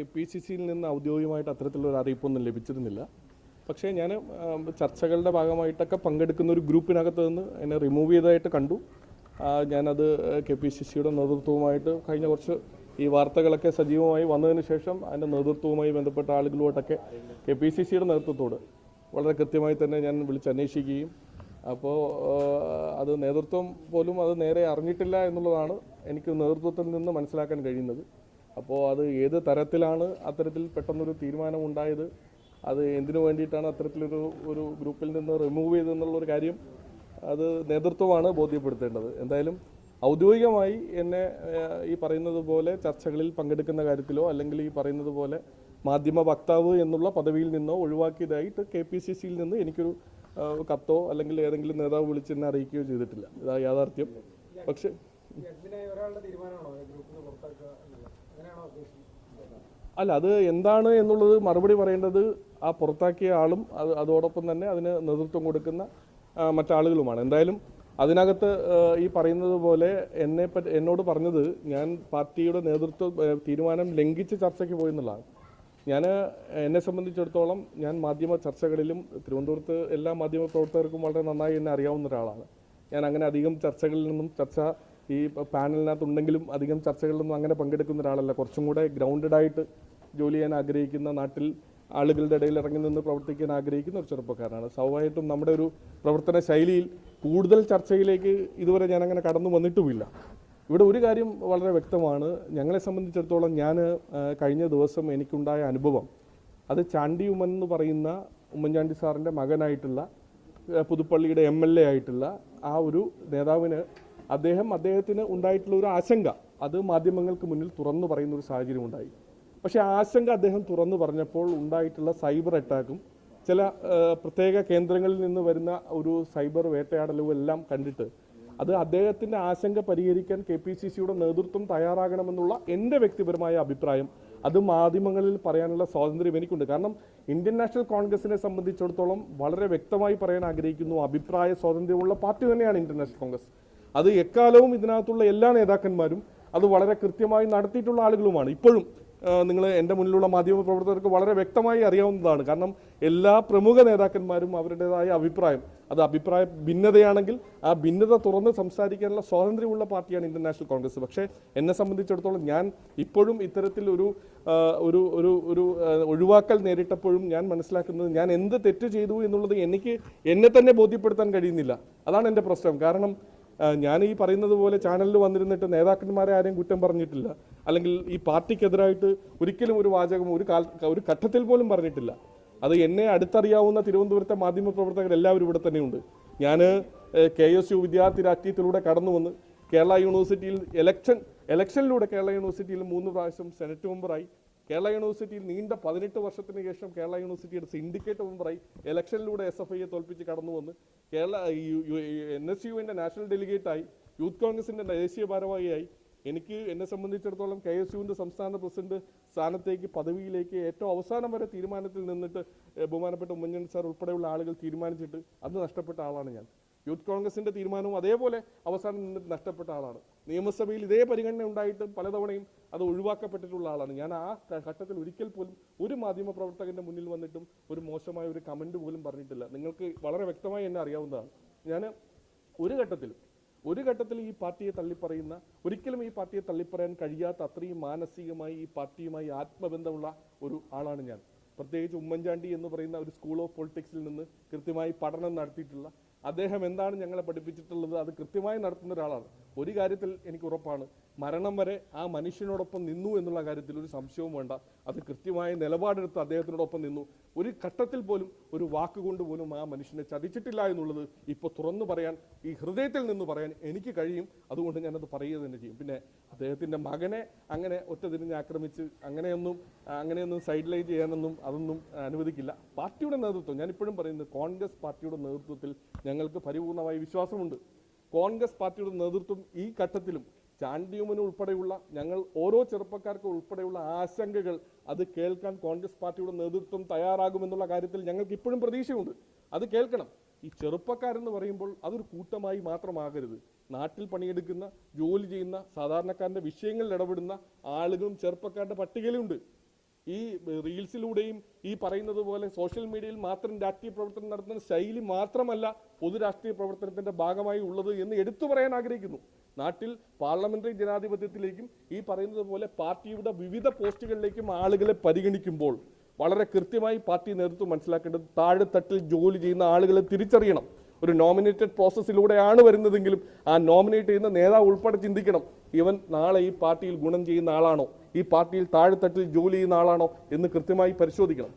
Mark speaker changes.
Speaker 1: K P C സിയിൽ നിന്ന് ഔദ്യോഗികമായിട്ട് അത്തരത്തിലുള്ള ഒരു അറിയിപ്പൊന്നും ലഭിച്ചിരുന്നില്ല. പക്ഷേ ഞാൻ ചർച്ചകളുടെ ഭാഗമായിട്ടൊക്കെ പങ്കെടുക്കുന്ന ഒരു ഗ്രൂപ്പിനകത്ത് നിന്ന് എന്നെ റിമൂവ് ചെയ്തതായിട്ട് കണ്ടു. ഞാനത് കെ പി സി സിയുടെ നേതൃത്വവുമായിട്ട് കഴിഞ്ഞ കുറച്ച് ഈ വാർത്തകളൊക്കെ സജീവമായി വന്നതിന് ശേഷം അതിന്റെ നേതൃത്വവുമായി ബന്ധപ്പെട്ട ആളുകളുമായിട്ടൊക്കെ കെ പി സി സിയുടെ നേതൃത്വത്തോട് വളരെ കൃത്യമായി തന്നെ ഞാൻ വിളിച്ചന്വേഷിക്കുകയും അപ്പോൾ അത് നേതൃത്വം പോലും അത് നേരെ അറിഞ്ഞിട്ടില്ല എന്നുള്ളതാണ് എനിക്ക് നേതൃത്വത്തിൽ നിന്ന് മനസ്സിലാക്കാൻ കഴിയുന്നത്. അപ്പോൾ അത് ഏത് തരത്തിലാണ് അത്തരത്തിൽ പെട്ടെന്നൊരു തീരുമാനം ഉണ്ടായത് അത് എന്തിനു വേണ്ടിയിട്ടാണ് അത്തരത്തിലൊരു ഒരു ഗ്രൂപ്പിൽ നിന്ന് റിമൂവ് ചെയ്തെന്നുള്ളൊരു കാര്യം അത് നേതൃത്വമാണ് ബോധ്യപ്പെടുത്തേണ്ടത്. എന്തായാലും ഔദ്യോഗികമായി എന്നെ ഈ പറയുന്നത് പോലെ ചർച്ചകളിൽ പങ്കെടുക്കുന്ന കാര്യത്തിലോ അല്ലെങ്കിൽ ഈ പറയുന്നത് പോലെ മാധ്യമ വക്താവ് എന്നുള്ള പദവിയിൽ നിന്നോ ഒഴിവാക്കിയതായിട്ട് കെ പി സി സിയിൽ നിന്ന് എനിക്കൊരു കത്തോ അല്ലെങ്കിൽ ഏതെങ്കിലും നേതാവ് വിളിച്ച് എന്നെ അറിയിക്കുകയോ ചെയ്തിട്ടില്ല. ഇതാ യാഥാർത്ഥ്യം. പക്ഷേ
Speaker 2: തീരുമാനമാണോ? ഗ്രൂപ്പിൽ
Speaker 1: അല്ല അത് എന്താണ് എന്നുള്ളത് മറുപടി പറയേണ്ടത് ആ പുറത്താക്കിയ ആളും അത് അതോടൊപ്പം തന്നെ അതിന് നേതൃത്വം കൊടുക്കുന്ന മറ്റാളുകളുമാണ്. എന്തായാലും അതിനകത്ത് ഈ പറയുന്നത് പോലെ എന്നെ എന്നോട് പറഞ്ഞത് ഞാൻ പാർട്ടിയുടെ നേതൃത്വ തീരുമാനം ലംഘിച്ച് ചർച്ചയ്ക്ക് പോയി എന്നുള്ളതാണ്. ഞാൻ എന്നെ സംബന്ധിച്ചിടത്തോളം ഞാൻ മാധ്യമ ചർച്ചകളിലും തിരുവനന്തപുരത്ത് എല്ലാ മാധ്യമ പ്രവർത്തകർക്കും വളരെ നന്നായി എന്നെ അറിയാവുന്ന ഒരാളാണ്. ഞാൻ അങ്ങനെ അധികം ചർച്ചകളിൽ നിന്നും ചർച്ച ഈ പാനലിനകത്ത് ഉണ്ടെങ്കിലും അധികം ചർച്ചകളിലൊന്നും അങ്ങനെ പങ്കെടുക്കുന്ന ഒരാളല്ല. കുറച്ചും കൂടെ ഗ്രൗണ്ടഡ് ആയിട്ട് ജോലി ചെയ്യാൻ ആഗ്രഹിക്കുന്ന നാട്ടിൽ ആളുകളുടെ ഇടയിൽ ഇറങ്ങി നിന്ന് പ്രവർത്തിക്കാൻ ആഗ്രഹിക്കുന്ന ഒരു ചെറുപ്പക്കാരനാണ്. സ്വാഭാവികമായിട്ടും നമ്മുടെ ഒരു പ്രവർത്തന ശൈലിയിൽ കൂടുതൽ ചർച്ചയിലേക്ക് ഇതുവരെ ഞാൻ അങ്ങനെ കടന്നു വന്നിട്ടുമില്ല. ഇവിടെ ഒരു കാര്യം വളരെ വ്യക്തമാണ്. ഞങ്ങളെ സംബന്ധിച്ചിടത്തോളം ഞാൻ കഴിഞ്ഞ ദിവസം എനിക്കുണ്ടായ അനുഭവം അത് ചാണ്ടി ഉമ്മൻ എന്ന് പറയുന്ന ഉമ്മൻചാണ്ടി സാറിന്റെ മകനായിട്ടുള്ള പുതുപ്പള്ളിയുടെ എം എൽ എ ആയിട്ടുള്ള ആ ഒരു നേതാവിന് അദ്ദേഹം അദ്ദേഹത്തിന് ഉണ്ടായിട്ടുള്ള ഒരു ആശങ്ക. അത് മാധ്യമങ്ങൾക്ക് മുന്നിൽ തുറന്നു പറയുന്ന ഒരു സാഹചര്യം ഉണ്ടായി. പക്ഷേ ആശങ്ക അദ്ദേഹം തുറന്നു പറഞ്ഞപ്പോൾ ഉണ്ടായിട്ടുള്ള സൈബർ അറ്റാക്കും ചില പ്രത്യേക കേന്ദ്രങ്ങളിൽ നിന്ന് വരുന്ന ഒരു സൈബർ വേട്ടയാടലും എല്ലാം കണ്ടിട്ട് അത് അദ്ദേഹത്തിന്റെ ആശങ്ക പരിഹരിക്കാൻ കെ പി സി സിയുടെ നേതൃത്വം തയ്യാറാകണമെന്നുള്ള എന്റെ വ്യക്തിപരമായ അഭിപ്രായം അത് മാധ്യമങ്ങളിൽ പറയാനുള്ള സ്വാതന്ത്ര്യം എനിക്കുണ്ട്. കാരണം ഇന്ത്യൻ നാഷണൽ കോൺഗ്രസിനെ സംബന്ധിച്ചിടത്തോളം വളരെ വ്യക്തമായി പറയാൻ ആഗ്രഹിക്കുന്നു. അഭിപ്രായ സ്വാതന്ത്ര്യമുള്ള പാർട്ടി തന്നെയാണ് ഇന്ത്യൻ നാഷണൽ കോൺഗ്രസ്. അത് എക്കാലവും ഇതിനകത്തുള്ള എല്ലാ നേതാക്കന്മാരും അത് വളരെ കൃത്യമായി നടത്തിയിട്ടുള്ള ആളുകളുമാണ്. ഇപ്പോഴും നിങ്ങൾ എന്റെ മുന്നിലുള്ള മാധ്യമ പ്രവർത്തകർക്ക് വളരെ വ്യക്തമായി അറിയാവുന്നതാണ്. കാരണം എല്ലാ പ്രമുഖ നേതാക്കന്മാരും അവരുടേതായ അഭിപ്രായം അത് അഭിപ്രായ ഭിന്നതയാണെങ്കിൽ ആ ഭിന്നത തുറന്ന് സംസാരിക്കാനുള്ള സ്വാതന്ത്ര്യമുള്ള പാർട്ടിയാണ് ഇന്ത്യൻ നാഷണൽ കോൺഗ്രസ്. പക്ഷേ എന്നെ സംബന്ധിച്ചിടത്തോളം ഞാൻ ഇപ്പോഴും ഇത്തരത്തിൽ ഒരു ഒരു ഒരു ഒരു ഒഴിവാക്കൽ നേരിട്ടപ്പോഴും ഞാൻ മനസ്സിലാക്കുന്നത് ഞാൻ എന്ത് തെറ്റ് ചെയ്തു എന്നുള്ളത് എനിക്ക് എന്നെ തന്നെ ബോധ്യപ്പെടുത്താൻ കഴിയുന്നില്ല. അതാണ് എന്റെ പ്രശ്നം. കാരണം ഞാൻ ഈ പറയുന്നത് പോലെ ചാനലിൽ വന്നിരുന്നിട്ട് നേതാക്കന്മാരെ ആരെയും കുറ്റം പറഞ്ഞിട്ടില്ല. അല്ലെങ്കിൽ ഈ പാർട്ടിക്കെതിരായിട്ട് ഒരിക്കലും ഒരു വാചകം ഒരു കാൽ ഒരു ഘട്ടത്തിൽ പോലും പറഞ്ഞിട്ടില്ല. അത് എന്നെ അടുത്തറിയാവുന്ന തിരുവനന്തപുരത്തെ മാധ്യമ പ്രവർത്തകർ എല്ലാവരും ഇവിടെ തന്നെയുണ്ട്. ഞാൻ കെ എസ് യു വിദ്യാർത്ഥി രാഷ്ട്രീയത്തിലൂടെ കടന്നു വന്ന് കേരള യൂണിവേഴ്സിറ്റിയിൽ എലക്ഷൻ എലക്ഷനിലൂടെ കേരള യൂണിവേഴ്സിറ്റിയിൽ മൂന്ന് പ്രാവശ്യം സെനറ്റ് മെമ്പറായി. കേരള യൂണിവേഴ്സിറ്റിയിൽ നീണ്ട പതിനെട്ട് വർഷത്തിന് ശേഷം കേരള യൂണിവേഴ്സിറ്റിയുടെ സിൻഡിക്കേറ്റ് മെമ്പറായി ഇലക്ഷനിലൂടെ എസ് എഫ് ഐയെ തോൽപ്പിച്ച് കടന്നു വന്ന് കേരള എൻ എസ് യുവിന്റെ നാഷണൽ ഡെലിഗേറ്റായി യൂത്ത് കോൺഗ്രസിന്റെ ദേശീയ ഭാരവാഹിയായി. എനിക്ക് എന്നെ സംബന്ധിച്ചിടത്തോളം കെ എസ് യുവിന്റെ സംസ്ഥാന പ്രസിഡന്റ് സ്ഥാനത്തേക്ക് പദവിയിലേക്ക് ഏറ്റവും അവസാനം വരെ തീരുമാനത്തിൽ നിന്നിട്ട് ബഹുമാനപ്പെട്ട ഉമ്മൻചാണ്ടി സാർ ഉൾപ്പെടെയുള്ള ആളുകൾ തീരുമാനിച്ചിട്ട് അന്ന് നഷ്ടപ്പെട്ട ആളാണ് ഞാൻ. യൂത്ത് കോൺഗ്രസിന്റെ തീരുമാനവും അതേപോലെ അവസാനം നിന്നിട്ട് നഷ്ടപ്പെട്ട ആളാണ്. നിയമസഭയിൽ ഇതേ പരിഗണന ഉണ്ടായിട്ട് പലതവണയും അത് ഒഴിവാക്കപ്പെട്ടിട്ടുള്ള ആളാണ്. ഞാൻ ആ ഘട്ടത്തിൽ ഒരിക്കൽ പോലും ഒരു മാധ്യമ പ്രവർത്തകന്റെ മുന്നിൽ വന്നിട്ടും ഒരു മോശമായ ഒരു കമന്റ് പോലും പറഞ്ഞിട്ടില്ല. നിങ്ങൾക്ക് വളരെ വ്യക്തമായി എന്നെ അറിയാവുന്നതാണ്. ഞാൻ ഒരു ഘട്ടത്തിൽ ഒരു ഘട്ടത്തിൽ ഈ പാർട്ടിയെ തള്ളിപ്പറയുന്ന ഒരിക്കലും ഈ പാർട്ടിയെ തള്ളിപ്പറയാൻ കഴിയാത്ത അത്രയും മാനസികമായി ഈ പാർട്ടിയുമായി ആത്മബന്ധമുള്ള ഒരു ആളാണ് ഞാൻ. പ്രത്യേകിച്ച് ഉമ്മൻചാണ്ടി എന്ന് പറയുന്ന ഒരു സ്കൂൾ ഓഫ് പൊളിറ്റിക്സിൽ നിന്ന് കൃത്യമായി പഠനം നടത്തിയിട്ടുള്ള അദ്ദേഹം എന്താണ് ഞങ്ങളെ പഠിപ്പിച്ചിട്ടുള്ളത്? അത് കൃത്യമായി നടത്തുന്ന ഒരാളാണ്. ഒരു കാര്യത്തിൽ എനിക്ക് ഉറപ്പാണ്. മരണം വരെ ആ മനുഷ്യനോടൊപ്പം നിന്നു എന്നുള്ള കാര്യത്തിൽ ഒരു സംശയവും വേണ്ട. അത് കൃത്യമായ നിലപാടെടുത്ത് അദ്ദേഹത്തിനോടൊപ്പം നിന്നു. ഒരു ഘട്ടത്തിൽ പോലും ഒരു വാക്കുകൊണ്ട് പോലും ആ മനുഷ്യനെ ചതിച്ചിട്ടില്ല എന്നുള്ളത് ഇപ്പോൾ തുറന്നു പറയാൻ ഈ ഹൃദയത്തിൽ നിന്ന് പറയാൻ എനിക്ക് കഴിയും. അതുകൊണ്ട് ഞാനത് പറയുക തന്നെ ചെയ്യും. പിന്നെ അദ്ദേഹത്തിന്റെ മകനെ അങ്ങനെ ഒറ്റ തിരിഞ്ഞ് ആക്രമിച്ച് അങ്ങനെയൊന്നും അങ്ങനെയൊന്നും സൈഡ് ലൈൻ ചെയ്യാനൊന്നും അതൊന്നും അനുവദിക്കില്ല. പാർട്ടിയുടെ നേതൃത്വം ഞാനിപ്പോഴും പറയുന്നത് കോൺഗ്രസ് പാർട്ടിയുടെ നേതൃത്വത്തിൽ ഞങ്ങൾക്ക് പരിപൂർണമായ വിശ്വാസമുണ്ട്. കോൺഗ്രസ് പാർട്ടിയുടെ നേതൃത്വം ഈ ഘട്ടത്തിലും ചാണ്ടിയുമന് ഉൾപ്പെടെയുള്ള ഞങ്ങൾ ഓരോ ചെറുപ്പക്കാർക്കും ഉൾപ്പെടെയുള്ള ആശങ്കകൾ അത് കേൾക്കാൻ കോൺഗ്രസ് പാർട്ടിയുടെ നേതൃത്വം തയ്യാറാകുമെന്നുള്ള കാര്യത്തിൽ ഞങ്ങൾക്ക് ഇപ്പോഴും പ്രതീക്ഷയുണ്ട്. അത് കേൾക്കണം. ഈ ചെറുപ്പക്കാരെന്ന് പറയുമ്പോൾ അതൊരു കൂട്ടമായി മാത്രമാകരുത്. നാട്ടിൽ പണിയെടുക്കുന്ന ജോലി ചെയ്യുന്ന സാധാരണക്കാരന്റെ വിഷയങ്ങളിൽ ഇടപെടുന്ന ആളുകളും ചെറുപ്പക്കാരുടെ പട്ടികയിലുണ്ട്. ഈ റീൽസിലൂടെയും ഈ പറയുന്നത് പോലെ സോഷ്യൽ മീഡിയയിൽ മാത്രം രാഷ്ട്രീയ പ്രവർത്തനം നടത്തുന്ന ശൈലി മാത്രമല്ല പൊതു രാഷ്ട്രീയ പ്രവർത്തനത്തിന്റെ ഭാഗമായി ഉള്ളത് എന്ന് എടുത്തു പറയാൻ ആഗ്രഹിക്കുന്നു. നാട്ടിൽ പാർലമെന്ററി ജനാധിപത്യത്തിലേക്കും ഈ പറയുന്നത് പോലെ പാർട്ടിയുടെ വിവിധ പോസ്റ്റുകളിലേക്കും ആളുകളെ പരിഗണിക്കുമ്പോൾ വളരെ കൃത്യമായി പാർട്ടി നേതൃത്വം മനസ്സിലാക്കേണ്ടത് താഴെത്തട്ടിൽ ജോലി ചെയ്യുന്ന ആളുകളെ തിരിച്ചറിയണം. ഒരു നോമിനേറ്റഡ് പ്രോസസ്സിലൂടെയാണ് വരുന്നതെങ്കിലും ആ നോമിനേറ്റ് ചെയ്യുന്ന നേതാവ് ഉൾപ്പെടെ ചിന്തിക്കണം ഇവൻ നാളെ ഈ പാർട്ടിയിൽ ഗുണം ചെയ്യുന്ന ആളാണോ? ഈ പാർട്ടിയിൽ താഴെത്തട്ടിൽ ജോലി ചെയ്യുന്ന ആളാണോ എന്ന് കൃത്യമായി പരിശോധിക്കണം.